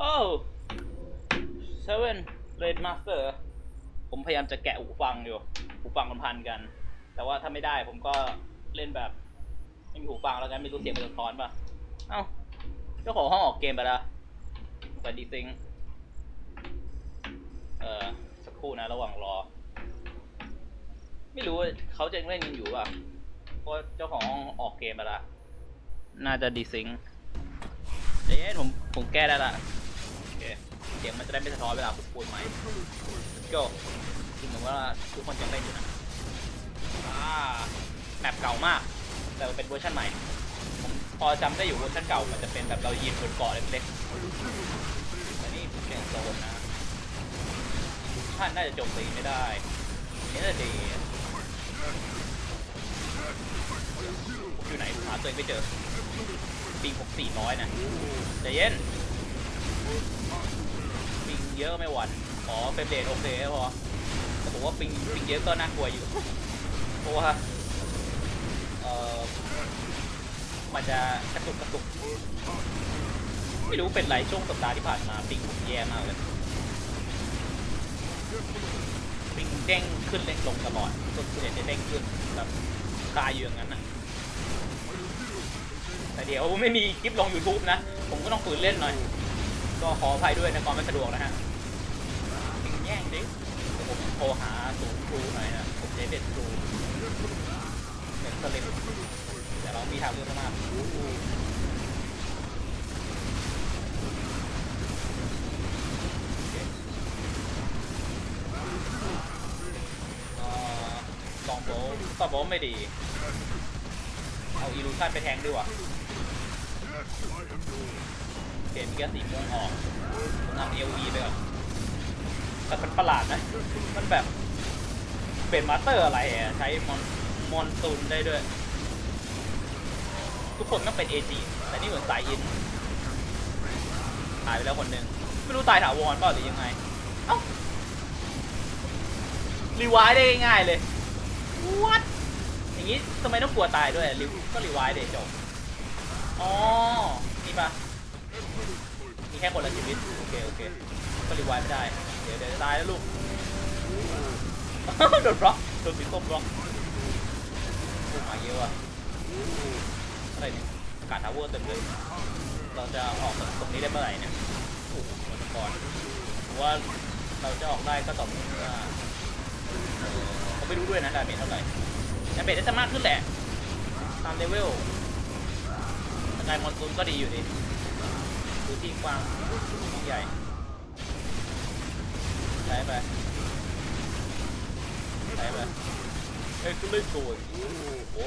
โอ้เซเว่นเรดมาสเตอร์ผมพยายามจะแกะหูฟังอยู่ หูฟังมันพันกัน แต่ว่าถ้าไม่ได้ผมก็เล่นแบบไม่มีหูฟังแล้วกันไม่รู้เสียงมันสะท้อนป่ะ เอ้า เจ้าของห้องออกเกมไปแล้วสวัสดีซิงค์เออสักครู่นะระหว่างรอ ไม่รู้เขาจะยังเล่นกันอยู่ป่ะเพราะเจ้าของห้องออกเกมไปแล้ว น่าจะดีซิงค์เดี๋ยวผมผมแก้ได้ละ เสียงมันจะได้ไม่สะท้อนเวลาผมพูดไหมก็ถึงว่าทุกคนยังเล่นอยู่นะอ่าแมปเก่ามาก แต่เป็นเวอร์ชันใหม่ผมพอจำได้อยู่เวอร์ชันเก่ามันจะเป็นแบบเรายืนบนเกาะเล็กๆแต่นี่เป็นโซนนะท่านน่าจะโจมตีไม่ได้นี่น่าจะดีอยู่ไหนหาตัวเองไม่เจอปิงผมสี่ร้อยนะใจเย็น เยอะก็ไม่หวั่นอ๋อเป็นเดทโอเคพอแต่ผมว่าปิงปิงเยอะก็น่ากลัวอยู่ เพราะว่าเออมันจะกระตุกกระตุก ไม่รู้เป็นไรช่วงสัปดาห์ที่ผ่านมาปิงผมแย่มากเลยปิงเด้งขึ้นเด้งลงตลอดส่วนส่วนใหญ่จะเด้งขึ้นแบบคาอยู่อย่างนั้นน่ะแต่เดี๋ยวไม่มีคลิปลง YouTube นะ ผมก็ต้องฝืนเล่นหน่อย ก็ขออภัยด้วยในความไม่สะดวกนะฮะ แย่งดิผมโทรหาศูนย์ครูหน่อยนะผมจะเด็ดครูเป็นสลิมแต่เรามีทางเลือกมากโอเคเอ่อสองโบลสองโบลไม่ดี เอาอีลูชันไปแทงดีกว่าเห็นแค่สีม่วงออกผมทำเอลีไปก่อน แต่มันประหลาดนะ มันแบบเป็นมาสเตอร์อะไรอะใช้มอนมอนซูนได้ด้วย ทุกคนต้องเป็น AG แต่นี่เหมือนสายอินหายไปแล้วคนหนึ่งไม่รู้ตายถาวรเปล่าหรือยังไง เอ้ารีไวายได้ง่ายๆเลย what อย่างนี้ทำไมต้องกลัวตายด้วยรีก็รีไวายเดจบอ๋อนี่ปะมีแค่คนละชีวิต โอเค โอเค ก็รีไวายไม่ได้ ดี๋ยวเดี๋ยวจะตายแล้วลูกโดนบล็อกโดนสีส้มบล็อกโอ้มาเยอะว่ะอะไรเนี่ยการทาวเวอร์เต็มเลย เราจะออกจากตรงนี้ได้เมื่อไหร่เนี่ยโอ้โหมังกรผมว่าเราจะออกได้ก็ต่อเมื่อเอ่อผมไม่รู้ด้วยนะดาเมจเท่าไหร่ดาเมจจะมากขึ้นแหละ ตามเลเวลสกายมอนซูนก็ดีอยู่ดีดูที่กว้างที่ใหญ่ ใช้ไปใช้ไปเฮ้ยก็เล่นสวยโอ้โห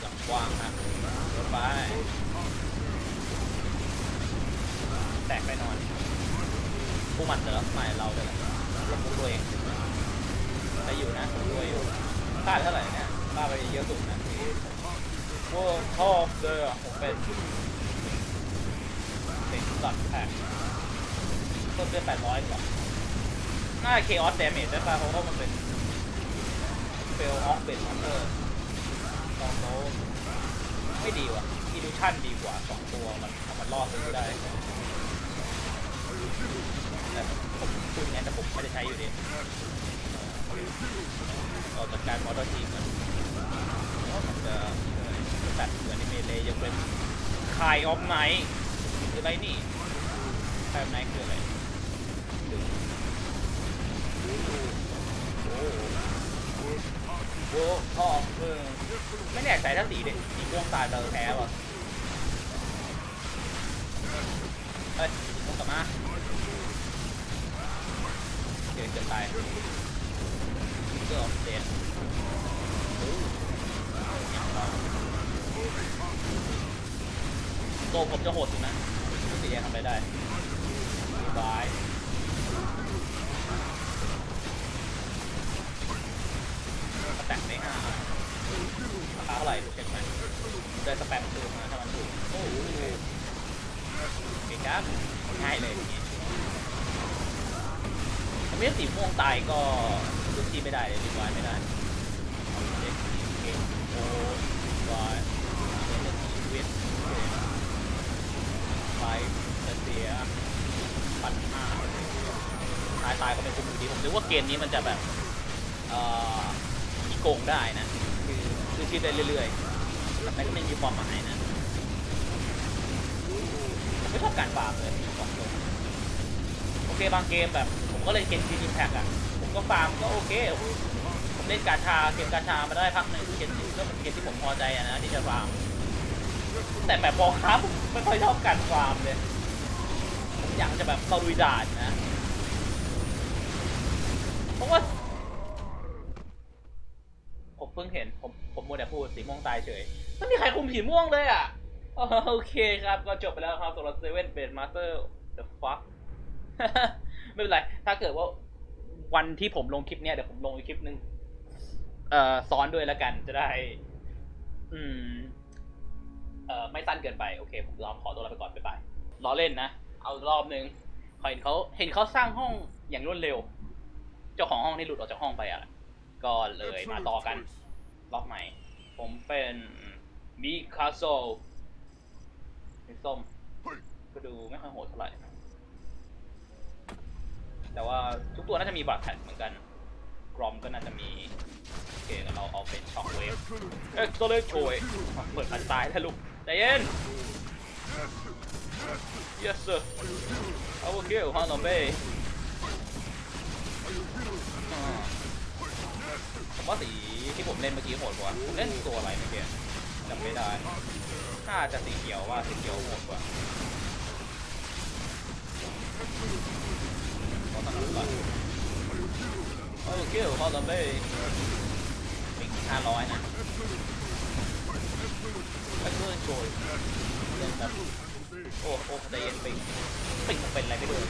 อย่างกว้างนะรถไฟแตกไปนอนผู้มันเสือไม่เราเลยแหละลงมุกตัวเองแต่อยู่นะรวยอยู่ค่าเท่าไหร่เนี่ยค่าไปเยอะสุดนะพว่าพ่อเดือผมเป็นเป็นสัตว์แพ็ ต้นเดือนแปดร้อยกว่าน่าเคออสเดเมจได้ป่ะเพราะว่ามันเป็นเฟลออฟเป็นมอนเตอร์สองโตไม่ดีว่ะอีลูชั่นดีกว่าสองตัวมันเอามันรอดซื้อได้แต่ผมพูดงั้นแต่ผมไม่ได้ใช้อยู่ดีออกจากการมอเตอร์ทีมันมันจะตัดเหมือนในเมเลยังเป็นคายออฟไนท์คืออะไรนี่คายออฟไนท์คืออะไร โอ้พ่อเออไม่แน่ใจถ้าสีเด็กสีม่วงตายเราแพ้ป่ะเฮ้ยสีม่วงกลับมาเกิดเกิดตายเกิดออกเสียโอ้ยังโตผมจะโหดสุดนะสีแดงทำอะไรได้บาย เดิสแปมตูมาถ้ามันถูกโอ้โหเก่งจังง่าเลยทีนี้ถ้าไม่สีม่วงตายก็ลุกที่ไม่ได้เลยดีกว่าไม่ได้โอาเด็กเก่งโอ้บอยเล่นอีเวนไปจะเสียปันห้าตายตายก็เป็นคุ้มอยู่ดีผมคิดว่าเกมนี้มันจะแบบอ่อมีโกงได้นะ คือคือชีพได้เรื่อยๆ แต่มันก็ไม่มีความหมายนะไม่ชอบการฟาร์มเลยบอกตรงโอเคบางเกมแบบ ผมก็เล่นเกมทีมแพ็กอะผมก็ฟาร์มก็โอเค ผมเล่นกาชาเกมกาชามาได้พักหนึ่งเกมก็เป็นเกมที่ผมพอใจอะนะที่จะฟาร์ม แต่แบบบอกครับไม่ค่อยชอบการฟาร์มเลยผมอยากจะแบบตะลุยด่านนะ เพราะว่าผมเพิ่งเห็น ผมผมมัวแต่พูดสีม่วงตายเฉย ไม่มีใครคุมสีม่วงเลยอะ โอเคครับ ก็จบไปแล้วครับสำหรับเซเว่นเบดมาสเตอร์ the fuck ไม่เป็นไร ถ้าเกิดว่าวันที่ผมลงคลิปเนี้ยเดี๋ยวผมลงอีกคลิปหนึ่งเอ่อซ้อนด้วยแล้วกันจะได้ อืม เอ่อ ไม่สั้นเกินไป โอเค ผมรอขอตัวลาไปก่อนบ๊ายล้อเล่นนะ เอารอบหนึ่งเห็นเขาเห็นเขาสร้างห้องอย่างรวดเร็ว เจ้าของห้องนี่หลุดออกจากห้องไปอะ ก็เลยมาต่อกัน รอบใหม่ ผมเป็น มิคาโซสีส้ม ก็ดูไม่ค่อยโหดเท่าไหร่ แต่ว่าทุกตัวน่าจะมีบาดแผลเหมือนกันกรอมก็น่าจะมี โอเคงั้นเราเอาเป็นช็อคเวฟเอ็กซ์โซเลโชยเปิดอันตายแล้วลูกใจเย็น yes sir I will kill Hanabe อ่าผมว่าสีที่ผมเล่นเมื่อกี้โหดกว่าผมเล่นตัวอะไรเมื่อกี้ จำไม่ได้น่าจะสีเขียวว่าสีเขียวโหดกว่าขอตั้งรูปก่อน I will kill Hanabe อีกห้าร้อยนะไปเพื่อนโชยเล่นแบบโอ้โอ้ใจเย็นปิงปิงมันเป็นอะไรไม่รู้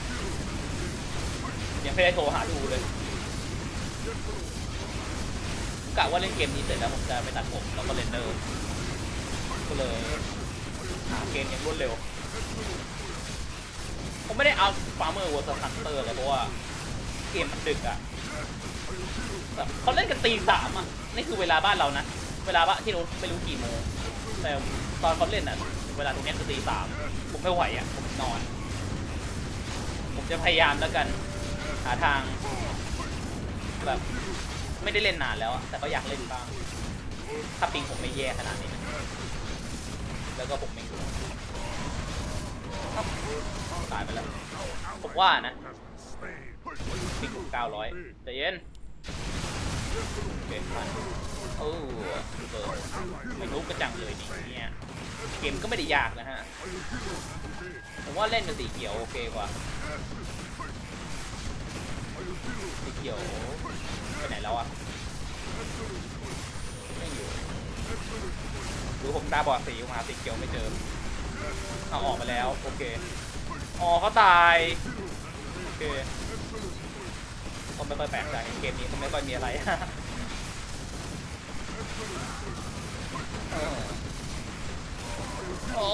ยังไม่ได้โทรหาดูเลยกะว่าเล่นเกมนี้เสร็จแล้วผมจะไปตัดผมแล้วก็เรนเดอร์ ก็เลยหาเกมอย่างรวดเร็ว ผมไม่ได้เอาฟาร์เมอร์วอร์ซันเตอร์เลยเพราะว่า เกมมันดึกอะแบบเขาเล่นกันตีสามอะนี่คือเวลาบ้านเรานะ เวลาบ้านที่นู้นไม่รู้กี่โมงแต่ตอนเขาเล่นอะเวลาตรงนี้คือตีสามผมไม่ไหวอะผมนอน ผมจะพยายามแล้วกัน หาทาง แบบ ไม่ได้เล่นนานแล้วแต่ก็อยากเล่นบ้างถ้าปิงผมไม่แย่ขนาดนี้นะ แล้วก็ผมไม่กลัวตายไปแล้ว ผมว่านะปิงผมเก้าร้อยใจเย็นเคผ่านโอ้เบิดไม่รู้กระจังเลยนี่เนี่ยเกมก็ไม่ได้ยากนะฮะ ผมว่าเล่นเป็นสีเขียวโอเคกว่าสีเขียวไปไหนแล้วอะไม่อยู่ หรือผมตาบอดสีมาสีเขียวไม่เจอเอาออกมาแล้ว โอเคอ๋อเขาตาย โอเคก็ไม่ค่อยแปลกใจเกมนี้ก็ไม่ค่อยมีอะไรโอ้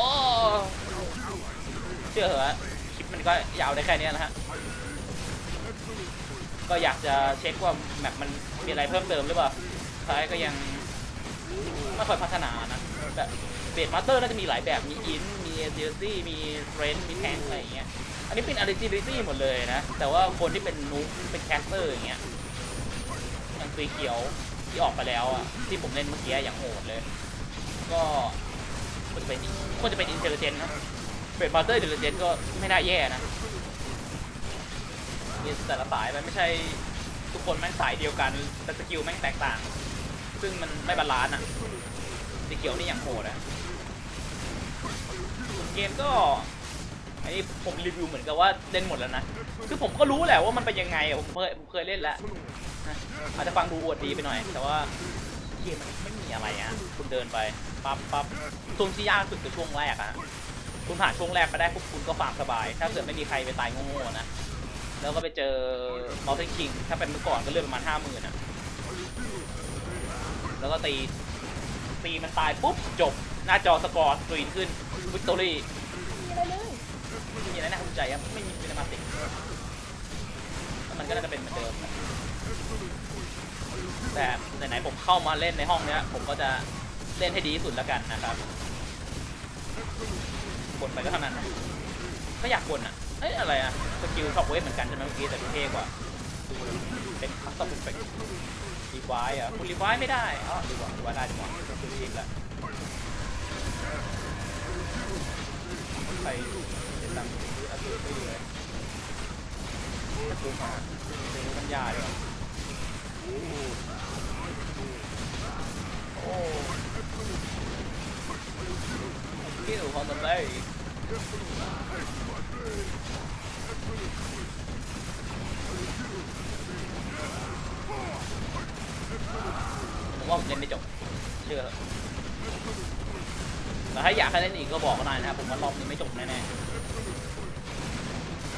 เชื่อเหรอคลิปมันก็ยาวได้แค่นี้นะฮะ ก็อยากจะเช็คว่าแมปมันมีอะไรเพิ่มเติมหรือเปล่าท้ายก็ยัง ไม่ค่อยพัฒนานะแบบเบดมาสเตอร์น่าจะมีหลายแบบมีอินมีเจลซี่มีเฟรนมีแทงอะไรอย่างเงี้ยอันนี้เป็นอ r ริจิลิตี้หมดเลยนะ แต่ว่าคนที่เป็นนูบเป็นแคสเตอร์อย่างเงี้ยอย่างสีเขียวที่ออกไปแล้วอะที่ผมเล่นเมื่อกี้อย่างโหดเลย ก็ควรจะเป็นควรจะเป็นอินเทลเจนนะเบดมาสเตอร์อินเทลเจนก็ไม่น่าแย่นะมีแต่ละสายมันไม่ใช่ทุกคนแม่งสายเดียวกันแต่สกิลแม่งแตกต่าง ซึ่งมันไม่บาลานซ์อะสีเขียวนี่อย่างโหดอะส่วนเกมก็อันนี้ผมรีวิวเหมือนกับว่าเล่นหมดแล้วนะ คือผมก็รู้แหละว่ามันเป็นยังไงผมเคยผมเคยเล่นแล้วนะอาจจะฟังดูอวดดีไปหน่อย แต่ว่าเกมมันไม่มีอะไรอะ คุณเดินไปปั๊บปั๊บช่วงที่ยากสุดคือช่วงแรกอะคุณผ่านช่วงแรกไปได้ปุ๊บคุณก็ฟาร์มสบาย ถ้าเกิดไม่มีใครไปตายโง่ๆนะ แล้วก็ไปเจอ Mountain King ถ้าเป็นเมื่อก่อนก็เลือดประมาณห้าหมื่นอะ แล้วก็ตี ตีมันตายปุ๊บจบ หน้าจอสกอร์สกรีนขึ้นวิกตอรี่ไม่มีอะไรเลยไม่มีอะไรน่าภูมิใจครับ ไม่มีซีนิมาติกแล้วมันก็น่าจะเป็นเหมือนเดิมนะแต่ไหนๆผมเข้ามาเล่นในห้องเนี้ย ผมก็จะเล่นให้ดีที่สุดแล้วกันนะครับบ่นไปก็เท่านั้นนะก็อยากบ่นอะ เอ้ยอะไรอะ สกิลช็อปเวฟเหมือนกันใช่ไหมเมื่อกี้แต่ดูเท่กว่า เป็นคัสตอมเฟก รีไวร์อะคุณรีไวร์ไม่ได้อ๋อรีไวร์รีไวร์ได้ดีกว่าคุณทีมละใครจะตังค์ซื้ออัพเดทไปเลยถ้าซื้อมาซื้อน้ำยาดีกว่าโอ้คิวคอนเทนต์ผม ว่าผมเล่นไม่จบ เชื่อแต่ถ้าอยากให้เล่นอีกก็บอกก็ได้นะครับผมว่ารอบนี้ไม่จบแน่ๆ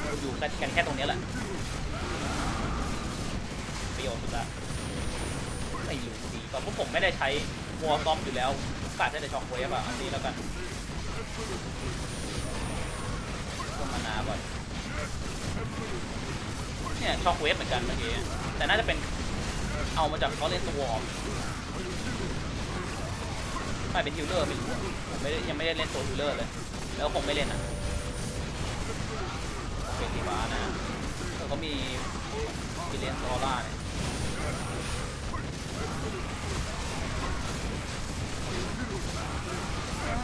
เราอยู่กันแค่ตรงนี้แหละประโยชน์สุดละไม่รู้ดีแต่พวกผมไม่ได้ใช้วอลซ้อมอยู่แล้วกาดได้แต่ช็อคเวฟอะอันนี้แล้วกันก็มานาก่อนเนี่ยช็อคเวฟเหมือนกันเมื่อกี้แต่น่าจะเป็นเอามาจากเขาเล่นสวอม ไม่เป็นฮิลเลอร์ไม่รู้อะผมไม่ได้ยังไม่ได้เล่นตัวฮิลเลอร์เลย แล้วคงไม่เล่นนะเป็นทีวานะแล้วก็มีกิเลนซอร่าเนี่ยอ่า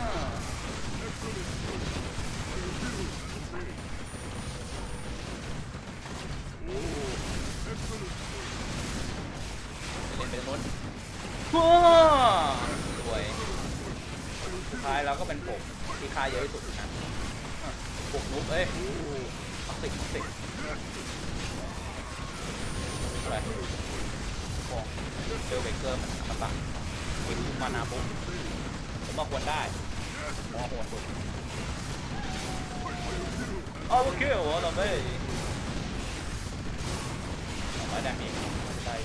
ไปเล่นไปตรงนู้นว้าวสวย สุดท้ายเราก็เป็นผมที่ค่าเยอะที่สุดนะอะปลุกนุ๊กเอ้ยท็อกซิกท็อกซิกอะไรของ เกอร์มันอมตะเห็นมานาปุ๊บผมว่าควรได้ผมว่าควรสุดเอาโอเคโอ้เราไม่ม่ได้มีใช่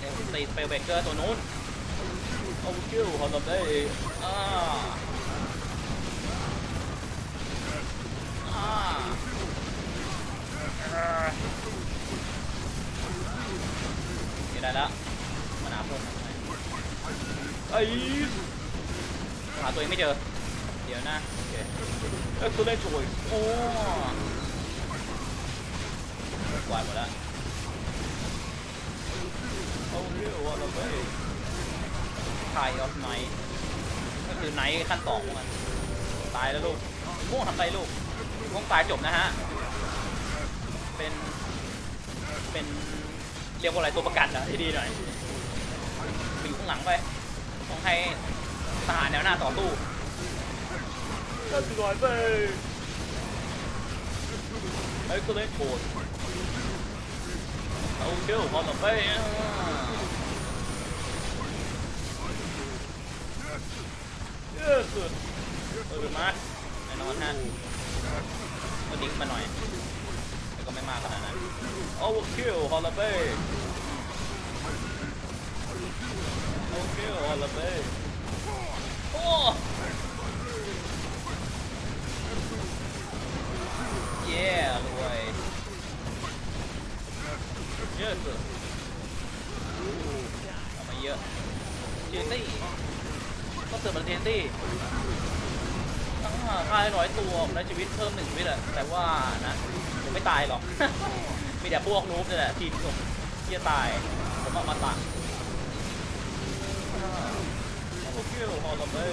เดี๋ยวตีสเปลเบเกอร์ตัวนู้นเอาคิวเขาทำได้อ่า แล้วมานาเพิ่มนไอ้หาตัวเองไม่เจอ เดี๋ยวนะโอเคเอ็กซ์เลนต์โอยโอ้วายหมดแล้วโอ้ยว่าเราไม่ทายออฟไนท์ก็คือไนท์ขั้นสองของมันตายแล้วลูกม่วงทำไรลูกม่วงตายจบนะฮะ เป็น เป็น เรียกว่าอะไรตัวประกันนะที่ดีหน่อยไปอยู่ข้างหลังไปต้องให้ทหารแนวหน้าต่อสู้ก็สวยไปไอ้ก็เล่นโคตรเอาเชี่ยวพอต่อไปอะเยอะสุดเออมาแน่นอนฮะ โอ้คิวฮอลลาเบ้โอ้คิวฮอลลาเบ้โอ้เย้รวยเยอะสุดเอามาเยอะเทนตี้ก็เติมมาเทนตี้อ่าค่าร้อยตัวในชีวิตเพิ่มหนึ่งชีวิตอะแต่ว่านะไม่ตายหรอก มีแต่พวกนูบนี่แหละทีมผมที่จะตาย ผมเอามาตักอ่าโอเคฮอลล์เบ้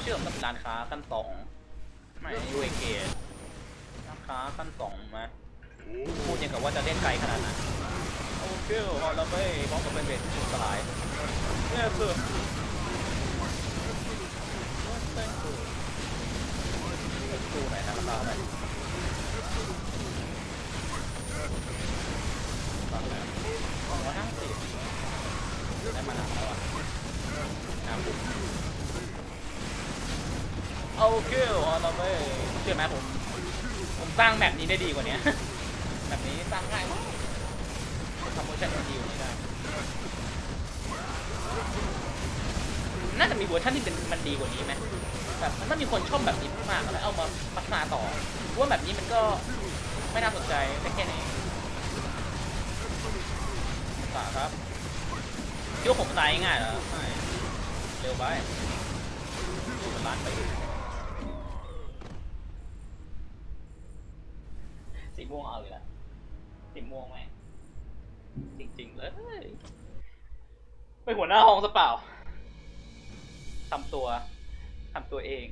เชื่อมกับร้านค้าขั้นสองไม่ยูเอเกร้านค้าขั้นสองมาพูดอย่างกับว่าจะเล่นไกลขนาดนั้นโอเคฮอลลาเบ้พร้อมกับเป็นเบสสุดสลายเนี่ยคือดูไหนอยนะราคาเท่าไหร่ฟังแล้วสองร้อยห้าสิบได้มานานแล้วอะน้ำบุก โอเคฮอลลาเบ้เชื่อไหมผม ผมส ร้างแบบนี้ได้ดีกว่านี้ แบบนี้สร้างง่ายมากทำโมชั่นดีกว่านี้ได้น่าจะมีเวอร์ชันที่เป็นมันดีกว่านี้ไหมแบบถ้ามีคนชอบแบบนี้มากๆแล้วเอามาพัฒนาต่อว่าแบบนี้มันก็ไม่น่าสนใจได้แค่นี้ฝากครับคิดว่าผมตายง่ายเหรอไม่เร็วไปมันลัดไปอยู่สีม่วงเอาอยู่แล้วสี ม่วงไหมจริงๆเลยไปหัวหน้าห้องซะเปล่าทำตัวทำตัวเอง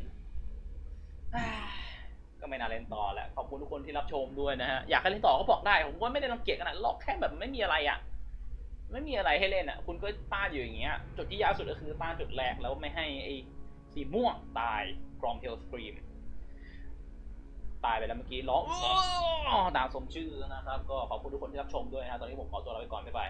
ก็ไม่น่าเล่นต่อแหละขอบคุณทุกคนที่รับชมด้วยนะฮะอยากให้เล่นต่อก็บอกได้ผมว่าไม่ได้รังเกียจขนาดหรอกแค่แบบไม่มีอะไรอะ ไม่มีอะไรให้เล่นอะ คุณก็ต้านอยู่อย่างเงี้ย จุดที่ยากสุดก็คือต้านจุดแรกแล้วไม่ให้ไอ้สีม่วงตายกรอมเทลสกรีม ตายไปแล้วเมื่อกี้ร้องตามสมชื่อนะครับ ก็ขอบคุณทุกคนที่รับชมด้วยนะฮะตอนนี้ผมขอตัวลาไปก่อนบ๊ายบาย